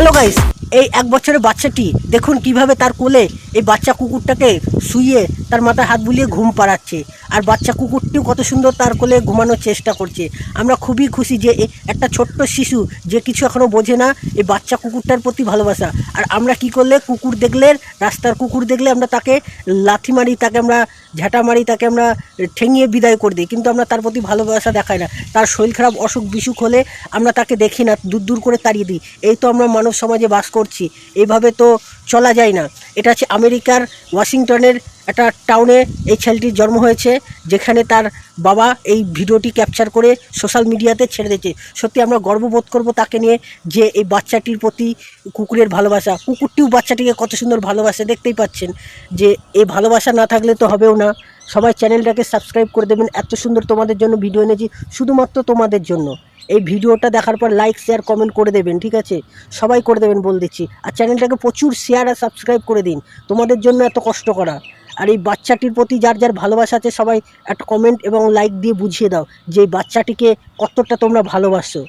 Hello guys, এই এক বছরের বাচ্চাটি, দেখুন কীভাবে তার কোলে এই বাচ্চা কুকুরটাকে শুয়ে তার মাথায় হাত বুলিয়ে ঘুম পাড়াচ্ছে। আর বাচ্চা কুকুরটিও কত সুন্দর তার কোলে ঘুমানোর চেষ্টা করছে। আমরা খুবই খুশি যে একটা ছোট্ট শিশু যে কিছু এখনও বোঝে না, এই বাচ্চা কুকুরটার প্রতি ভালোবাসা। আর আমরা কি করলে কুকুর দেখলে, রাস্তার কুকুর দেখলে আমরা তাকে লাথি মারি, তাকে আমরা ঝাঁটা মারি, তাকে আমরা ঠেঙিয়ে বিদায় করে দিই। কিন্তু আমরা তার প্রতি ভালোবাসা দেখাই না। তার শরীর খারাপ অসুখ বিসুখ হলে আমরা তাকে দেখি না দূর দূর করে তাড়িয়ে দিই। এই তো আমরা মানব সমাজে বাস করছি। এইভাবে তো চলা যায় না। এটা হচ্ছে আমেরিকার ওয়াশিংটনের একটা টাউনে এই ছেলেটির জন্ম হয়েছে, যেখানে তার বাবা এই ভিডিওটি ক্যাপচার করে সোশ্যাল মিডিয়াতে ছেড়ে দিয়েছে। সত্যি আমরা গর্ববোধ করব তাকে নিয়ে যে এই বাচ্চাটির প্রতি কুকুরের ভালোবাসা, কুকুরটিও বাচ্চাটিকে কত সুন্দর ভালোবাসে, দেখতেই পাচ্ছেন যে এই ভালোবাসা না থাকলে তো হবেও না। সবাই চ্যানেলটাকে সাবস্ক্রাইব করে দেবেন। এত সুন্দর তোমাদের জন্য ভিডিও এনেছি, শুধুমাত্র তোমাদের জন্য। এই ভিডিওটা দেখার পর লাইক শেয়ার কমেন্ট করে দেবেন, ঠিক আছে? সবাই করে দেবেন বল দিচ্ছি। আর চ্যানেলটাকে প্রচুর শেয়ার আর সাবস্ক্রাইব করে দিন। তোমাদের জন্য এত কষ্ট করা। আর এই বাচ্চাটির প্রতি যার যার ভালোবাসা আছে, সবাই একটা কমেন্ট এবং লাইক দিয়ে বুঝিয়ে দাও যে এই বাচ্চাটিকে কতটা তোমরা ভালোবাসো।